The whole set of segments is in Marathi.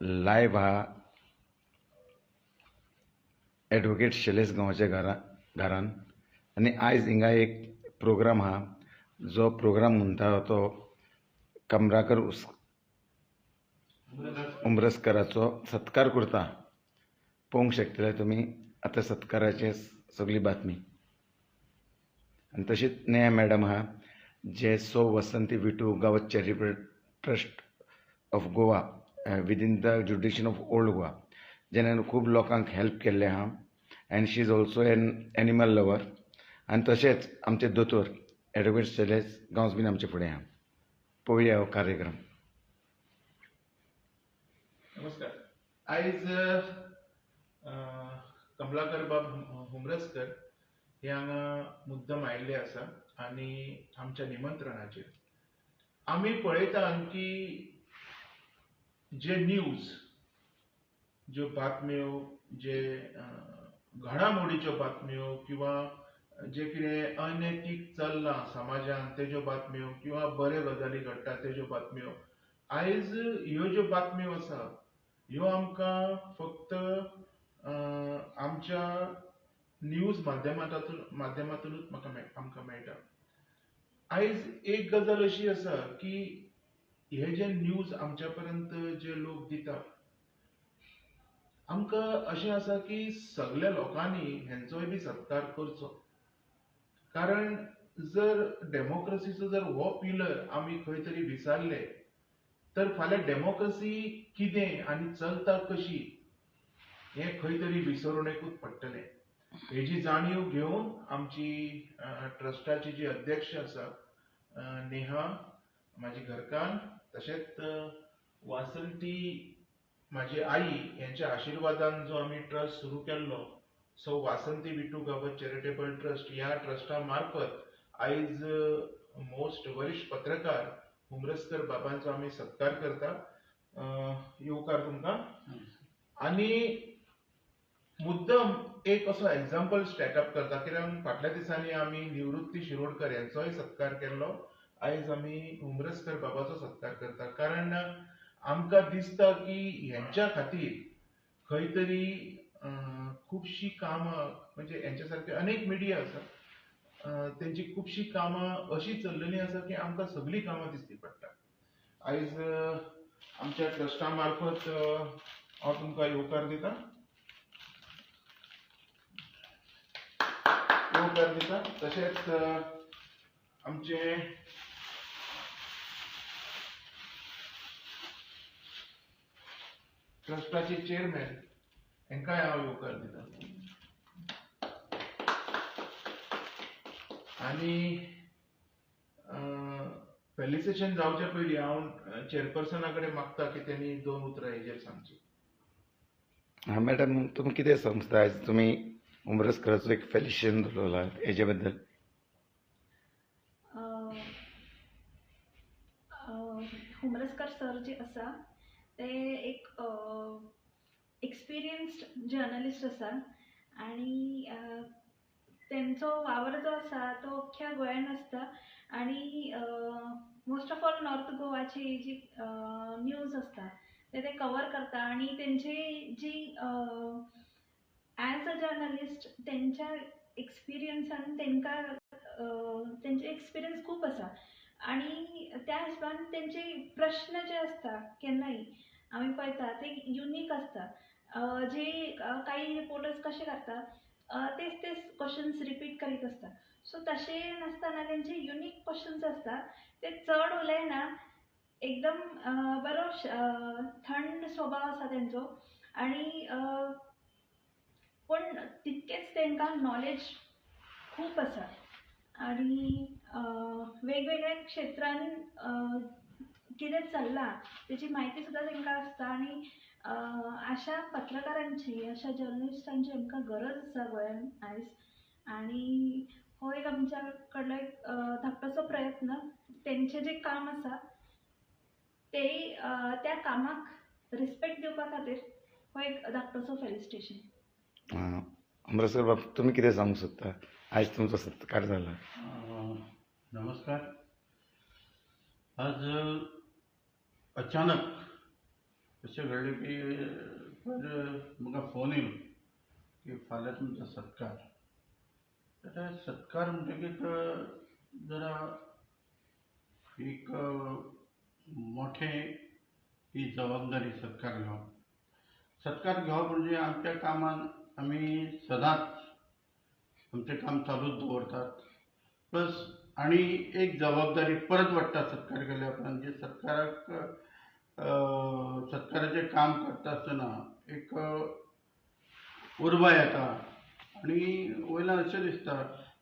लायव हा एडवोकेट शैलेश गांवच्या घरा घरान. आनी आयज हिंगा एक प्रोग्राम आहा जो प्रोग्राम म्हणटा तो कमराकर उस उमरसकराचो सत्कार करता. पळोवंक शकतले तुमी आतां सत्काराचे सगळी बातमी. आनी तशीच नेहा मॅडम आहा जे so Vasanti Vitu Gaon charitable trust of Goa. Within the jurisdiction of old Goa जेणें खूब लोकांक हेल्प केल्लें आहा and she is also an animal lover आनी तशेंच आमचे दोतोर एडवोकेट शैलेश गांवस बीन आमचे फुडें आहा पळोवया हो कार्यक्रम. नमस्कार. आयज uh, कमलाकर बाब हुमरसकर हे हांगा मुद्दम आयिल्ले आसा आनी आमच्या निमंत्रणाचेर. आमी पळयता की जे न्यूज ज्यो बातम्यो जे घडामोडीच्यो बातम्यो किंवां जे कितें अनैतीक चल्लां समाजान तेज्यो बातम्यो किंवां बऱ्यो गजाली घडटा तेज्यो बातम्यो आयज ह्यो ज्यो बातम्यो आसा ह्यो आमकां फक्त आमच्या न्यूज माध्यमांतातून माध्यमांतूनच म्हाका मेळ आमकां मेळटा. आयज एक गजाल अशी आसा की हे जे न्यूज आमच्या पर्यंत जे लोक दितात आमकां अशें आसा की सगळ्या लोकांनी हेंचोय बी सत्कार करचो. कारण जर डेमोक्रसीचो जर हो पिलर आमी खंय तरी विसारले तर फाल्यां डेमोक्रसी कितें आनी चलता कशी हें खंय तरी विसरुणेकूच पडटलें. हेजी जाणीव घेवन आमची ट्रस्टाची जी अध्यक्ष आसा नेहा म्हाजी घरकान्न तशेंच वासंती म्हाजी आई यांच्या आशिर्वादान जो आमी ट्रस्ट सुरू केल्लो सो वासंती विटू गावत चॅरिटेबल ट्रस्ट ह्या ट्रस्टा मार्फत आयज मोस्ट वरिश्ठ पत्रकार हुमरस्कर बाबांचो आमी सत्कार करता. अ, येवकार तुमकां? आनी मुद्दम एक असो एक्झाम्पल स्टॅटअप करता. कित्याक फाटल्या दिसांनी आमी निवृत्ती शिरोडकर यांचोय सत्कार केल्लो. आयज आमी हुमरसकर बाबाचो सत्कार करता कारण आमकां दिसता की हेंच्या खातीर खंय तरी खुबशीं कामां म्हणजे हेंच्या सारके अनेक मिडिया आसा तेंची खुबशीं कामां अशीं चल्लेली आसा की आमकां सगळीं कामां दिसती पडटा आयज आमच्या ट्रस्टा मार्फत हांव तुमकां येवकार दिता. येवकार दिता. तशेंच आमचे ट्रस्टाचे चेअरमॅन हेंकाय हांव येवकार दिता आनी फेलिसिटेशन जावचे पयलीं हांव चेअरपर्सना कडेन मागता की तेणी दोन उतरां हेजेर सांगची हा मॅडम तुमी कितें सांगता आयज तुमी उमरसकराचो एक फेलिशन दवरला हेजे बद्दल अं, अं, हुमरसकर सर जे आसा ते एक एक्सपिरियन्स्ड जर्नलिस्ट आसा आनी तेंचो वावर जो आसा तो अख्ख्या गोंयान आसता आनी मोस्ट ऑफ ऑल नॉर्थ गोवाची जी न्यूज आसता ते ते कवर करता आनी तेंची जी ॲज अ जर्नलिस्ट तेंच्या एक्सपिरियन्सान तेंकां तेंचे एक्सपिरियन्स खूब आसा आनी त्या हिशोबान तेंचे प्रश्न जे आसता केन्नाय आमी पळयता ते युनीक आसता जे काही रिपोर्टर्स कशे करता तेच तेच क्वेश्चन्स रिपीट करीत आसता सो तशें नासतना तेंचे युनीक क्वेश्चन्स आसता ते चड उलयना एकदम बरो थंड स्वभाव आसा तेंचो आनी पूण तितकेच तेंकां नॉलेज खूब आसा आनी वेगवेगळ्या क्षेत्रांनी अं, कितें चल्लां. तेची म्हायती सुद्दां तेंकां आसता आनी अं, अशा पत्रकारांची अशा जर्नलिस्टांची आमकां गरज आसा गोंयान. आयज आनी हो एक आमच्या कडलो एक धाकटोसो प्रयत्न. तेंचें जें काम आसा तेय अं, त्या कामाक रिस्पेक्ट दिवपा खातीर हो एक धाकटोसो फेलिसिटेशन अं, उमरसकर बाब तुमी कितें सांगूंक सोदता आयज तुमचो सत्कार जाला नमस्कार. आज अचानक अशें घडलें की मला म्हाका फोन येईल की फाल्यां तुमचो सत्कार. तर सत्कार म्हणटकीच जरा एक मोठें ही जबाबदारी सत्कार घेवप सत्कार घेवप म्हणजे आमच्या कामान आमी सदांच आमचें काम चालूच दवरतात. प्लस आनी एक जबाबदारी परत वाडटा सत्कार केल्या उपरांत जे सत्काराक सत्काराचें काम करता आसतना एक उर्बा येता. आनी वयल्यान अशें दिसता.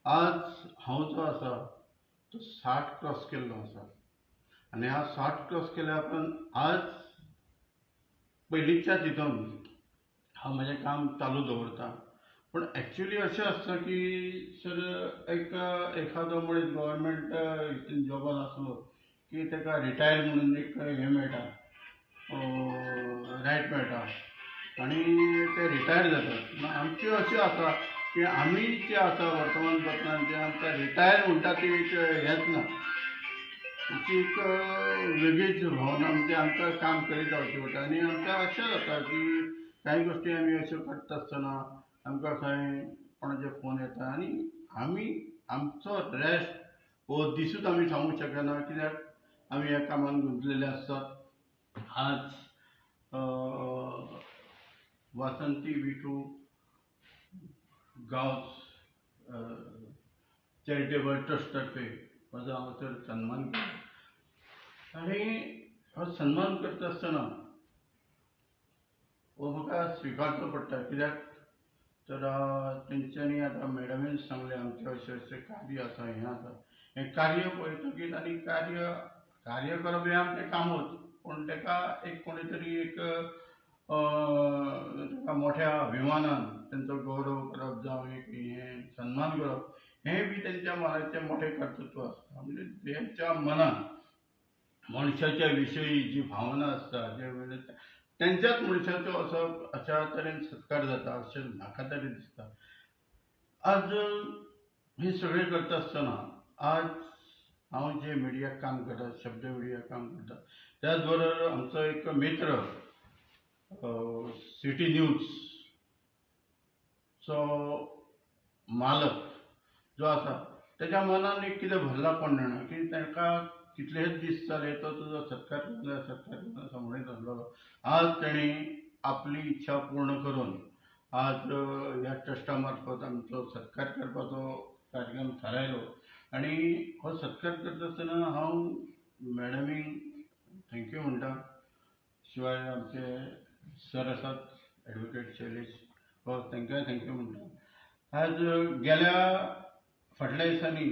आज हांव जो आसा तो साठ क्रॉस केल्लो आसा. आनी हांव साठ क्रॉस केल्या उपरांत आज पयलींच्याच हितून हांव म्हजें काम चालू दवरतां. पूण एक्चुली अशें आसता की सर एक एखादो मनीस गव्हर्मेंट हितून जॉबान आसलो की ताका रिटायर म्हणून एक हें मेळटा रायट मेळटा आनी ते रिटायर जातात आमच्यो अश्यो अशें आसा की आमी जे आसा वर्तमानपत्रांत जे आमकां रिटायर म्हणटा ती एक हेंच ना. ती एक वेगळीच भावना म्हणजे आमकां काम करीत रावचें पडटा आनी आमकां अशें जाता की कांय गोश्टी आमी अश्यो करता आसतना आमकां खंय कोणाचे फोन येता आनी आमी आमचो रेस्ट हो दिसूच आमी सांगूंक शकना कित्याक आमी ह्या कामान गुंतलेले आसतात आज वासंती विटू गांव चॅरिटेबल ट्रस्ट तर्फे म्हजो हांगासर सन्मान केलो. आनी हो सन्मान करता आसतना हो म्हाका स्विकारचो पडटा कित्याक तर त्यांच्यानी तेंच्यांनी आतां मॅडमीन सांगले आमचें अशें अशें कार्य आसा हें आसा हें कार्य बैठकीत आनी कार्य कार्य करप हे आमचें कामूच पूण ताका एक कोणी तरी एक मोठ्या अभिमानान तेंचो गौरव करप जावं एक हें सन्मान करप हें बी तेंच्या मनाचें मोठें कर्तृत्व असतं. म्हणजे तेंच्या मनात मनशाच्या विषयी जी भावना आसता जे त्यांच्याच तेंच्याच मनशाचो असो अशा तरेन सत्कार जाता अशें म्हाका तरी दिसता आज हे सगळें करता आसतना आज हांव जे मिडियाक काम करता शब्द मिडियाक काम करता त्याच बरोबर आमचो एक मित्र सिटी न्यूज चो मालक जो आसा तेच्या मनान एक कितें भरला कोण जाणा की तांकां कितलेच दीस जाले तो तुजो सत्कार करतलो सत्कार करतलो समोर म्हणीत आज तेणी आपली इच्छा पूर्ण करून आज ह्या ट्रस्टा मार्फत आमचो सत्कार करपाचो कार्यक्रम थारायलो आनी हो सत्कार करता आसतना हांव मॅडमीक थँक्यू म्हणटा शिवाय आमचे सर आसात एडवोकेट शैलेश. हो तांकांय थँक्यू म्हणटा आज गेल्या फाटल्या दिसांनी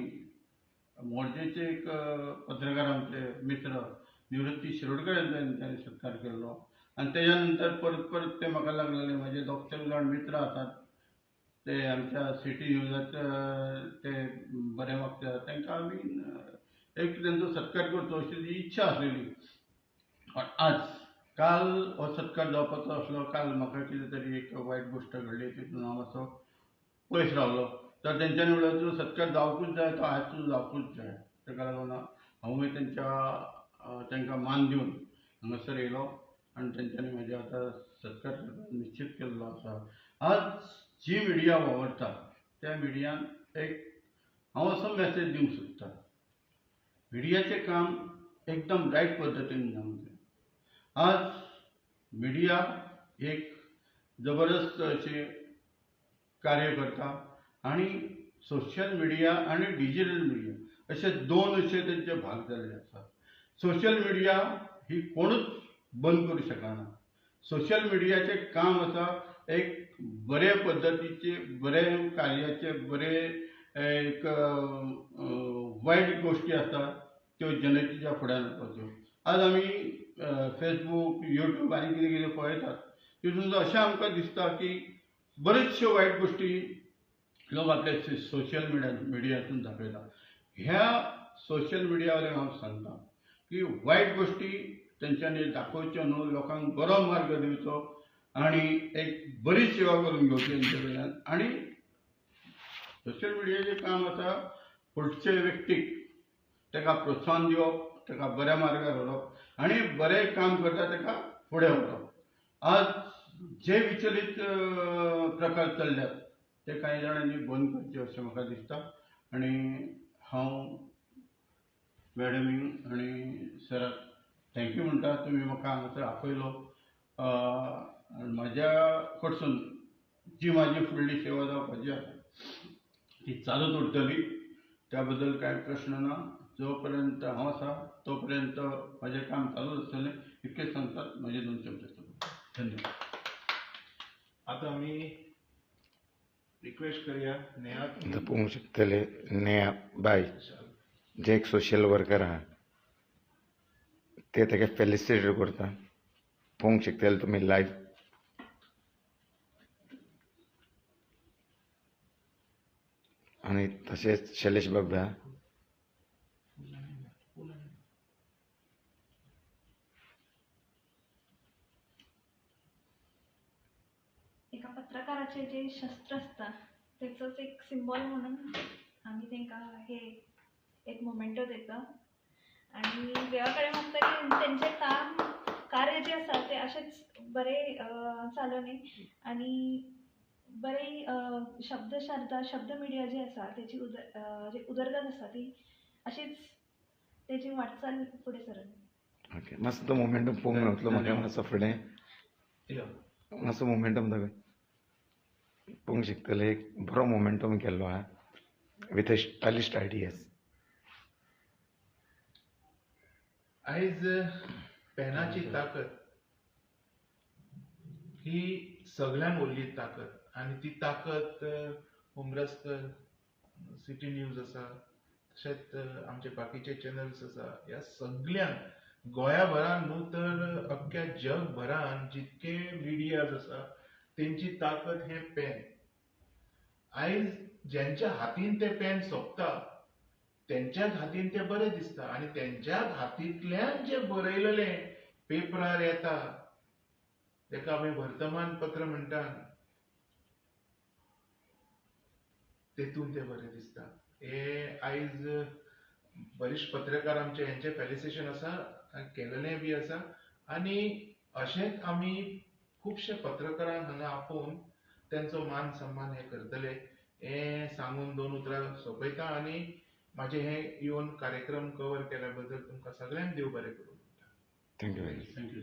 मोर्जेचे एक पत्रकार आमचे मित्र निवृत्ती शिरोडकर यांचा तांणी सत्कार केल्लो. आनी तेज्या नंतर परत परत ते म्हाका लागलेले. माझे दोग जाण मित्र आसात ते आमच्या सिटी न्यूजाचे ते बरे वक्ते तांकां आमी एक तेंचो सत्कार करचो अशी ती इच्छा आसलेली पण आज काल हो सत्कार जावपाचो आसलो काल म्हाका कितें तरी एक वायट गोश्ट घडली तितून हांव मातसो पयस रावलो तर तेंच्यांनी म्हणलें तुजो सत्कार जावपूच जाय तो आयज जावपूच जाय ताका लागून हांवूय तेंच्या अ, तांकां मान दिवन हांगासर येयलो आनी तेंच्यांनी म्हाजे आतां सत्कार निश्चीत निश्चित केल्लो आसा आज जी मिडिया वावरता त्या मिडियान एक हांव असो मॅसेज दिवंक सोदतां मिडियाचें काम एकदम रायट पद्दतीन जावंक जाय आज मिडिया एक जबरदस्त अशें कार्य करता आनी सोशल मिडिया आनी डिजिटल मिडिया अशे दोन असे तेंचे भाग जाल्ले आसात सोशल मिडिया ही कोणूच बंद करूं शकना सोशल मिडियाचें काम आसा एक बरे पद्दतीचे बरे कार्याचे बरे एक वायट गोश्टी आसा त्यो जनतेच्या फुड्यान हाडपाच्यो आज आमी फेसबूक युट्यूब आनी कितें कितें पळयतात तितून अशें आमकां दिसता की बऱ्योचश्यो वायट गोश्टी लोक आपल्या सोशल मिडिया मिडियातून दाखयता ह्या सोशल मिडिया वयल्यान हांव सांगता की वायट गोश्टी तेंच्यांनी दाखोवच्यो न्हू लोकांक बरो मार्ग दिवचो आनी एक बरी सेवा करून घेवची तेंचे कडल्यान आनी सोशल मिडियाचें काम आसा फुडचे व्यक्तीक ताका प्रोत्साहन दिवप ताका बऱ्या मार्गार व्हरप आनी बरें काम करता ताका फुडें व्हरप आज जे विचलीत प्रकार चल्ल्यात ते कांय जाणांनी बंद करचे अशें म्हाका दिसता आनी हांव मॅडमीक आनी सराक थँक्यू म्हणटा तुमी म्हाका हांगासर आपयलो म्हज्या आनी कडसून जी म्हाजी फुडली सेवा जावपाची आसा ती चालूच उरतली. त्या बद्दल कांय प्रश्न ना जो पर्यंत हांव आसा तो पर्यंत म्हाजें काम चालूच आसतलें इतकेंच सांगतात म्हजे दोन शब्द. धन्यवाद. आता आमी रिक्वेस्ट नेहा. आता पळोवंक शकतले नेहा बाय जे एक सोशल वर्कर आहा ते ताका फेलिसिटेट करता पळोवंक शकतले तुमी लायव्ह आनी तशेंच शैलेश बाबा एका पत्रकाराचे जे शस्त्र असता. त्याचंच एक सिम्बॉल म्हणून आम्ही तांकां हे एक मोमेंटो दिता. आणि देवा कडेन मागता की तेंचें काम कार्य जे आसा ते अशेंच बरें अं, चालूनी आनी बरें अं, शब्द शारदा शब्द मिडिया जी आसा तेची उद अं, जी उदरगत आसा ती अशीच तेची वाटचाल फुडें सरत ओके मातसो तो मोमेंटम पळोवंक मेळटलो म्हाका मातसो फुडें मातसो मोमेंटम दाखय पळोवंक शकतले एक बरो मोमेंटम केल्लो आहा विथ अ स्टायलिस्ट आयडियाज आयज पेनाची ताकद ही सगळ्यांक व्हडली ताकद आनी ती ताकद उमरसकर सिटी न्यूज आसा तशेंच आमचे बाकीचे चॅनल्स आसा ह्या सगळ्यांक गोंयाभरान न्हू तर अख्ख्या जगभरान जितके मिडियाज आसा तेंची ताकद हे पेन आयज ज्यांच्या हातीन ते पेन सोंपता तेंच्याच हातीन ते बरें दिसता. आनी त्यांच्याच हातींतल्यान जे बरयलेलें पेपरार येता. तेका आमी वर्तमानपत्र म्हणटात तेतून ते बरें दिसता. हे आयज बरेच पत्रकार आमचे हेंचे फेलिसिएशन आसा केलेलें बी आसा आनी अशेंच आमी खुबशे पत्रकारांक हांगा आपोवन तेंचो मान सन्मान हे करतले. हे सांगून दोन उतरां सोंपयता आनी म्हाजे हे येवन कार्यक्रम कवर केल्या बद्दल तुमकां सगळ्यांक देव बरें करूं थँक्यू वेरी मच थँक्यू